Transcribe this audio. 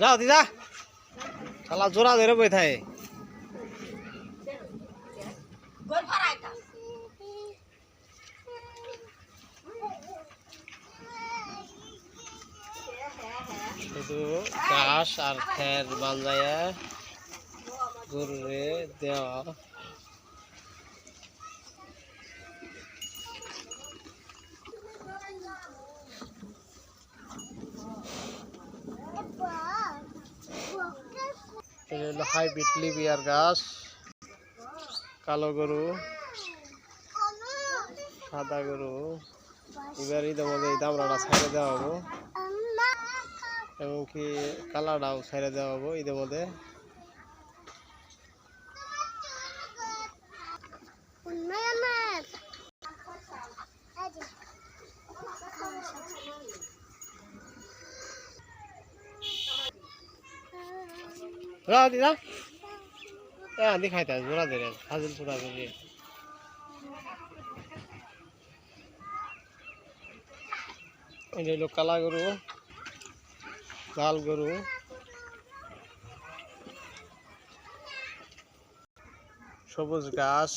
যাও দিদা। শালা জোড়া ধরে বই থাকে শুধু ঘাস আর খের বান্ধাইয়া গরুরে দেওয়া। এটা হলো হাইব্রিড লিবিয়ার গাছ। কালো গরু, সাদা গরু। এবার ঈদের মধ্যে এই দামড়াটা ছাইড়ে দেওয়া হব। এমনকি কালারটাও ছাইড়ে দেওয়া হব ঈদের মধ্যে। রা না দেখাইতে জোড়া ধরে হাজির পুরা হলো কালা গরু লাল গরু সবুজ ঘাস